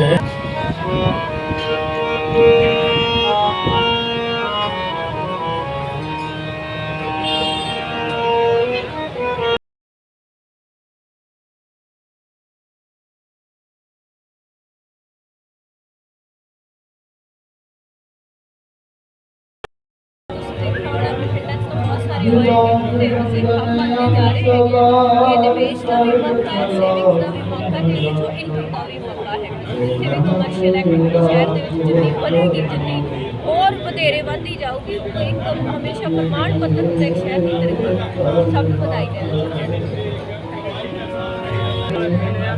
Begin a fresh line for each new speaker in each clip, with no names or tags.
ਹੈ निवेश का भी मौका है सेविंग का भी मौका है ये जो इनकम का भी ਮੌਕਾ ਹੈ ਇਹ ਜੋ ਕਮਰਸ਼ੀਅਲ ਐਕਟੀਵਿਟੀ ਸ਼ਹਿਰ ਦੇ ਵਿੱਚ ਜਿੰਨੀ ਵਧੇਗੀ ਜਿੰਨੀ ਹੋਰ ਵਧੇਰੇ ਵਧਦੀ ਜਾਊਗੀ ਉਹ ਇਨਕਮ ਹਮੇਸ਼ਾ ਪ੍ਰਮਾਣ ਪੱਤਰ ਹੁੰਦਾ ਇੱਕ ਸ਼ਹਿਰ ਦੀ ਤਰੱਕੀ ਸਭ ਨੂੰ ਵਧਾਈ ਦੇਣਾ ਚਾਹੁੰਦੇ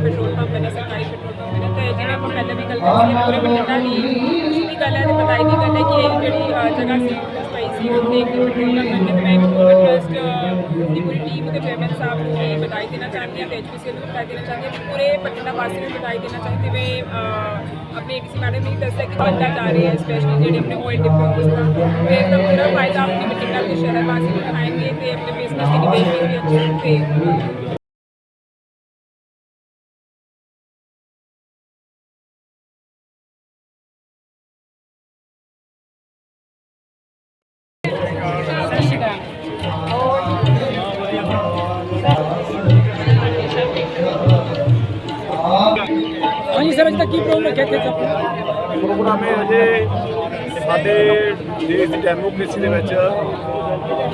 ਪੈਟਰੋਲ ਪੰਪ ਨੇ ਸਰਕਾਰੀ ਪੈਟਰੋਲ ਪੰਪ ਨੇ ਤੇ ਜਿਵੇਂ ਆਪਾਂ ਪਹਿਲਾਂ ਵੀ ਗੱਲ ਕੀਤੀ ਸੀ ਪੂਰੇ ਬਠਿੰਡਾ ਦੀ ਖੁਸ਼ੀ ਦੀ ਗੱਲ ਹੈ, ਤੇ ਬਤਾਈ ਦੀ ਗੱਲ ਹੈ ਕਿ ਇਹ ਜਿਹੜੀ ਜਗ੍ਹਾ ਸੀ ਸਪਾਈ ਸੀ ਉੱਥੇ ਇੱਕ ਪੈਟਰੋਲ ਪੰਪ ਨੇ ਮੈਂ ਟਰਸਟ ਦੀ ਪੂਰੀ ਟੀਮ ਤੇ ਚੇਅਰਮੈਨ ਸਾਹਿਬ ਨੂੰ ਵੀ ਬਤਾਈ ਦੇਣਾ ਚਾਹੁੰਦੀ ਹਾਂ ਤੇ ਐਚਪੀਸੀ ਨੂੰ ਬਤਾਈ ਦੇਣਾ ਚਾਹੁੰਦੀ ਹਾਂ ਤੇ ਪੂਰੇ ਬਠਿੰਡਾ ਵਾਸੀ ਨੂੰ ਬਤਾਈ ਦੇਣਾ ਚਾਹੁੰਦੀ ਹਾਂ। ਜਿਵੇਂ ਅ, ਆਪਣੀ ਏਡੀਸੀ ਮੈਡਮ ਨੇ ਦੱਸਿਆ ਕਿ ਬੰਦਾ ਜਾ ਰਹੀ ਹੈ ਸਪੈਸ਼ਲੀ ਜਿਹੜੇ ਆਪਣੇ ਆਇਲ ਡਿਪੋਸ ਦਾ। ਤੇ ਇਹਦਾ ਪੂਰਾ ਫਾਇਦਾ ਆਪਣੀ
ਕੀ ਪ੍ਰੋਬਲਮ ਰੱਖਿਆ ਇੱਥੇ
ਪ੍ਰੋਗਰਾਮ ਇਹ ਅਜੇ ਸਾਡੇ ਦੇਸ਼ ਦੀ ਡੈਮੋਕ੍ਰੇਸੀ ਦੇ ਵਿੱਚ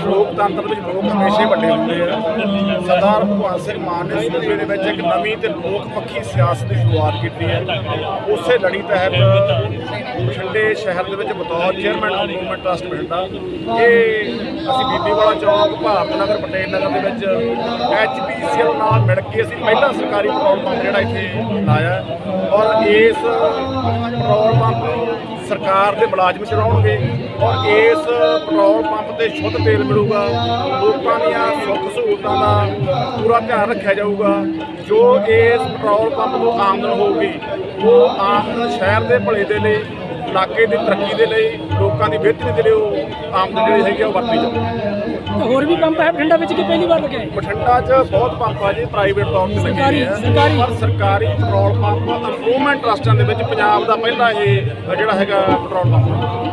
ਲੋਕਤੰਤਰ ਵਿੱਚ ਲੋਕ ਹਮੇਸ਼ਾ ਹੀ ਵੱਡੇ ਹੁੰਦੇ ਆ। ਸਰਦਾਰ ਭਗਵੰਤ ਸਿੰਘ ਮਾਨ ਨੇ ਸੂਬੇ ਦੇ ਵਿੱਚ ਇੱਕ ਨਵੀਂ ਤੇ ਲੋਕ ਪੱਖੀ ਸਿਆਸਤ ਦੀ ਸ਼ੁਰੂਆਤ ਕੀਤੀ ਹੈ। ਉਸੇ ਲੜੀ ਤਹਿਤ ਬਠਿੰਡੇ ਸ਼ਹਿਰ ਦੇ ਵਿੱਚ ਬਤੌਰ ਚੇਅਰਮੈਨ ਆਫ ਮੂਵਮੈਂਟ ਟਰਸਟ ਮਿਲਦਾ। ਇਹ ਅਸੀਂ ਬੀਬੀ ਵਾਲਾ ਚੌਕ ਭਾਰਤ ਨਗਰ ਪਟੇਲ ਨਗਰ ਦੇ ਵਿੱਚ ਐਚਪੀਸੀਐਲ ਨਾਲ ਮਿਲ ਕੇ ਅਸੀਂ ਪਹਿਲਾ ਸਰਕਾਰੀ ਪੈਟਰੋਲ ਪੰਪ ਜਿਹੜਾ ਇੱਥੇ ਲਾਇਆ ਔਰ ਇਸ ਪੈਟਰੋਲ ਪੰਪ ਨੂੰ ਸਰਕਾਰ ਦੇ ਮੁਲਾਜ਼ਮ ਚਲਾਉਣਗੇ ਔਰ ਇਸ ਪੈਟਰੋਲ ਪੰਪ ਤੇ ਸ਼ੁੱਧ ਤੇਲ ਮਿਲੂਗਾ। ਲੋਕਾਂ ਦੀਆਂ ਸੁੱਖ ਸਹੂਲਤਾਂ ਦਾ ਪੂਰਾ ਧਿਆਨ ਰੱਖਿਆ ਜਾਊਗਾ। ਜੋ ਇਸ ਪੈਟਰੋਲ ਪੰਪ ਤੋਂ ਆਮਦਨ ਹੋਊਗੀ, ਉਹ ਆਮਦਨ ਸ਼ਹਿਰ ਦੇ ਭਲੇ ਦੇ ਲਈ ਇਲਾਕੇ ਦੀ ਤਰੱਕੀ ਦੇ ਲਈ ਲੋਕਾਂ ਦੀ ਬਿਹਤਰੀ ਦੇ ਲਈ ਉਹ ਆਮਦਨ ਜਿਹੜੀ ਹੈਗੀ ਉਹ ਵਰਤੀ ਜਾਊਗੀ
ਤੇ ਹੋਰ ਵੀ ਪੰਪ ਹੈ ਬਠਿੰਡਾ ਵਿੱਚ ਕਿ ਪਹਿਲੀ ਵਾਰ ਲੱਗਿਆ ਹੈ
ਬਠਿੰਡਾ 'ਚ ਬਹੁਤ ਪੰਪ ਆ ਜੀ ਪ੍ਰਾਈਵੇਟ ਤੌਰ ਤੇ ਲੱਗੇ ਹੋਏ ਆ।
ਸਰਕਾਰੀ।
ਪਰ ਸਰਕਾਰੀ ਪੈਟਰੋਲ ਪੰਪ ਇੰਪਰੂਵਮੈਂਟ ਟਰਸਟਾਂ ਦੇ ਵਿੱਚ ਪੰਜਾਬ ਦਾ ਪਹਿਲਾ ਇਹ ਜਿਹੜਾ ਹੈਗਾ ਪੈਟਰੋਲ ਪੰਪ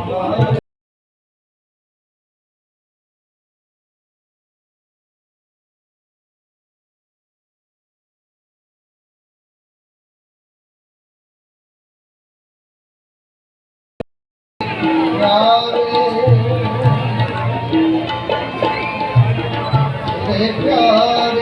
प्यार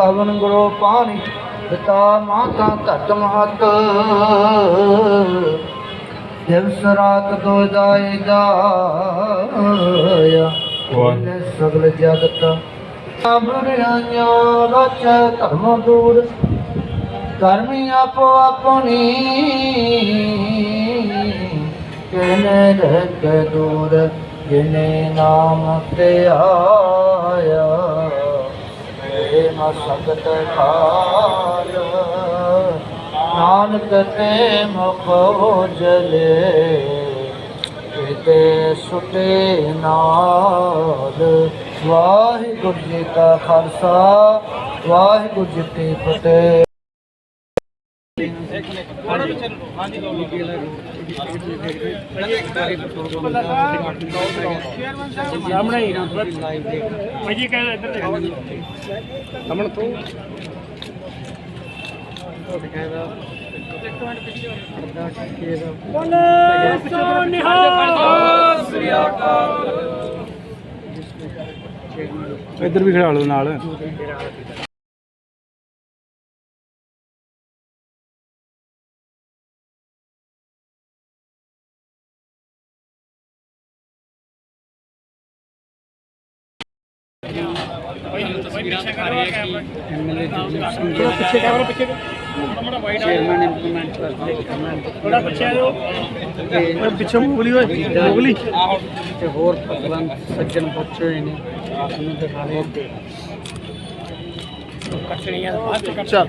ਪਵਨ ਗੁਰੂ ਪਾਣੀ ਪਿਤਾ ਮਾਤਾ ਧਰਤ ਮਹਤ ਦਿਵਸ ਰਾਤ ਦੋ ਦਾਈ ਦਾਇਆ ਉਹਨੇ ਸਗਲ ਜਗਤ। ਅਬਰਿਆਂਿਆ ਰਚ ਧਰਮ ਦੂਰ ਕਰਮੀ ਆਪੋ ਆਪਣੀ ਕਿਨੇ ਰਹਿ ਕੇ ਦੂਰ ਜਿਨੇ ਨਾਮ ਤੇ ਆਇਆ। ਏ ਨਾ ਸਕਤ ਖਾਲ ਨਾਨਕ ਤੇ ਮੁਖ ਉਜਲੇ, ਕਿਤੇ ਸੁਤੇ ਨਾਲ। ਵਾਹਿਗੁਰੂ ਜੀ ਕਾ ਖਾਲਸਾ, ਵਾਹਿਗੁਰੂ ਜੀ ਕੀ ਫਤਿਹ।
ਸਾਹਮਣੇ ਹੀ ਭਾਈ ਜੀ ਕਹਿੰਦੇ ਇੱਧਰ ਦੇਖੋ ਸਾਹਮਣੇ ਤੋਂ ਇੱਧਰ ਵੀ ਖੜਾ ਲਓ ਨਾਲ। ਥੋੜਾ ਪਿੱਛੇ ਕੈਮਰਾ ਪਿੱਛੇ ਚੇਅਰਮੈਨ ਇੰਪਲੀਮੈਂਟ ਥੋੜਾ ਪਿੱਛੇ ਆ ਜਾਓ। ਓਏ ਪਿੱਛੇ ਮੂਗਲੀ ਓਏ ਮੂਗਲੀ
ਤੇ ਹੋਰ ਭਗਵੰਤ ਸੱਜਣ ਪੁੱਛੇ ਹੋਏ ਨੇ ਉਹਨੂੰ ਦਿਖਾ ਰਹੇ
ਚੱਲ।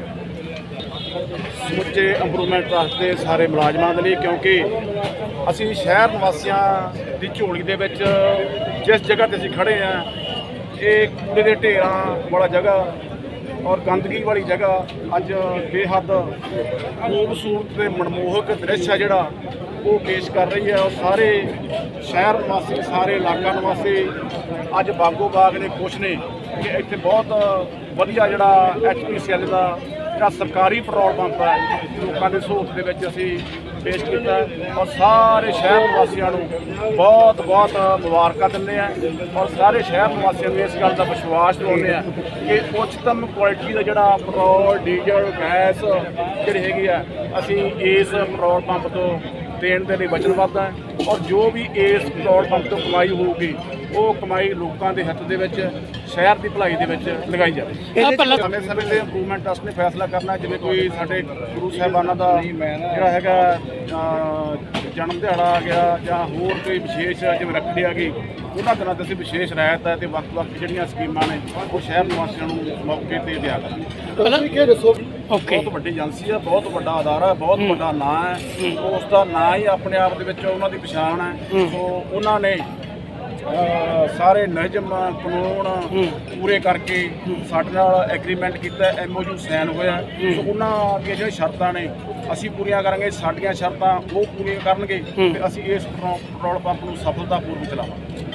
ਸਮੁੱਚੇ ਇੰਪਰੂਵਮੈਂਟ ਟਰਸਟ ਦੇ ਸਾਰੇ ਮੁਲਾਜ਼ਮਾਂ ਦੇ ਲਈ ਕਿਉਂਕਿ ਅਸੀਂ ਸ਼ਹਿਰ ਨਿਵਾਸੀਆਂ ਦੀ ਝੋਲੀ ਦੇ ਵਿੱਚ ਜਿਸ ਜਗ੍ਹਾ ਤੇ ਅਸੀਂ ਖੜੇ ਆ ਇਹ ਕੂੜੇ ਦੇ ਢੇਰਾਂ ਵਾਲਾ ਜਗ੍ਹਾ ਔਰ ਗੰਦਗੀ ਵਾਲੀ ਜਗ੍ਹਾ ਅੱਜ ਬੇਹੱਦ ਖੂਬਸੂਰਤ ਤੇ ਮਨਮੋਹਕ ਦ੍ਰਿਸ਼ ਹੈ ਜਿਹੜਾ ਉਹ ਪੇਸ਼ ਕਰ ਰਹੀ ਹੈ ਔਰ ਸਾਰੇ ਸ਼ਹਿਰ ਨਿਵਾਸੀ, ਸਾਰੇ ਇਲਾਕਾ ਨਿਵਾਸੀ ਅੱਜ ਬਾਗੋ ਬਾਗ ਨੇ ਖੁਸ਼ ਨੇ ਕਿ ਇੱਥੇ ਬਹੁਤ ਵਧੀਆ ਜਿਹੜਾ ਐਚਪੀਸੀਐਲ ਦਾ ਜਿਹੜਾ ਸਰਕਾਰੀ ਪੈਟਰੋਲ ਪੰਪ ਹੈ, ਲੋਕਾਂ ਦੇ ਸਹੂਲਤ ਦੇ ਵਿੱਚ ਅਸੀਂ ਪੇਸ਼ ਕੀਤਾ ਔਰ ਸਾਰੇ ਸ਼ਹਿਰ ਨਿਵਾਸੀਆਂ ਨੂੰ ਬਹੁਤ ਬਹੁਤ ਮੁਬਾਰਕਾਂ ਦਿੰਦੇ ਆ ਔਰ ਸਾਰੇ ਸ਼ਹਿਰ ਨਿਵਾਸੀਆਂ ਨੂੰ ਇਸ ਗੱਲ ਦਾ ਵਿਸ਼ਵਾਸ ਦਿਵਾਉਂਦੇ ਆ ਕਿ ਉੱਚਤਮ ਕੁਆਲਿਟੀ ਦਾ ਜਿਹੜਾ ਪੈਟਰੋਲ, ਡੀਜ਼ਲ, ਗੈਸ ਜਿਹੜੀ ਹੈਗੀ ਆ, ਅਸੀਂ ਇਸ ਪੈਟਰੋਲ ਪੰਪ ਤੋਂ ਦੇਣ ਦੇ ਲਈ ਵਚਨਬੱਧ ਹੈ ਔਰ ਜੋ ਵੀ ਇਸ ਪੈਟਰੋਲ ਪੰਪ ਤੋਂ ਕਮਾਈ ਹੋਊਗੀ ਉਹ ਕਮਾਈ ਲੋਕਾਂ ਦੇ ਹਿੱਤ ਦੇ ਵਿੱਚ ਸ਼ਹਿਰ ਦੀ ਭਲਾਈ ਦੇ ਵਿੱਚ ਲਗਾਈ ਜਾਵੇ। ਸਮੇਂ ਸਮੇਂ ਤੇ ਇੰਪਰੂਵਮੈਂਟ ਟਰਸਟ ਨੇ ਫੈਸਲਾ ਕਰਨਾ ਜਿਵੇਂ ਕੋਈ ਸਾਡੇ ਗੁਰੂ ਸਾਹਿਬਾਨਾਂ ਦਾ ਜਿਹੜਾ ਹੈਗਾ ਜਨਮ ਦਿਹਾੜਾ ਆ ਗਿਆ ਜਾਂ ਹੋਰ ਕੋਈ ਵਿਸ਼ੇਸ਼ ਜਿਵੇਂ ਰੱਖੜੀ ਆ ਗਈ ਉਹਨਾਂ ਦਿਨਾਂ ਤੇ ਅਸੀਂ ਵਿਸ਼ੇਸ਼ ਰਾਇਤ ਹੈ ਤੇ ਵੱਖ-ਵੱਖ ਜਿਹੜੀਆਂ ਸਕੀਮਾਂ ਨੇ ਉਹ ਸ਼ਹਿਰ ਨਿਵਾਸੀਆਂ ਨੂੰ ਮੌਕੇ ਤੇ ਦਿਆ ਕਰਾਂਗੇ। ਬਹੁਤ ਵੱਡੀ ਏਜੰਸੀ ਹੈ ਬਹੁਤ ਵੱਡਾ ਅਦਾਰਾ ਹੈ ਬਹੁਤ ਵੱਡਾ ਨਾਂ ਹੈ। ਉਸ ਦਾ ਨਾਂ ਹੀ ਆਪਣੇ ਆਪ ਦੇ ਵਿੱਚ ਉਹਨਾਂ ਦੀ ਪਛਾਣ ਹੈ। ਸੋ ਉਹਨਾਂ ਨੇ ਸਾਰੇ ਨਿਯਮ ਕਾਨੂੰਨ ਪੂਰੇ ਕਰਕੇ ਸਾਡੇ ਨਾਲ ਐਗਰੀਮੈਂਟ ਕੀਤਾ ਐਮਓਯੂ ਸਾਈਨ ਹੋਇਆ। ਸੋ ਉਹਨਾਂ ਦੀਆਂ ਜਿਹੜੀਆਂ ਸ਼ਰਤਾਂ ਨੇ ਅਸੀਂ ਪੂਰੀਆਂ ਕਰਾਂਗੇ ਸਾਡੀਆਂ ਸ਼ਰਤਾਂ ਉਹ ਪੂਰੀਆਂ ਕਰਨਗੇ ਤੇ ਅਸੀਂ ਇਸ ਪੈਟਰੋਲ ਪੰਪ ਨੂੰ ਸਫਲਤਾਪੂਰਵਕ ਚਲਾਵਾਂਗੇ।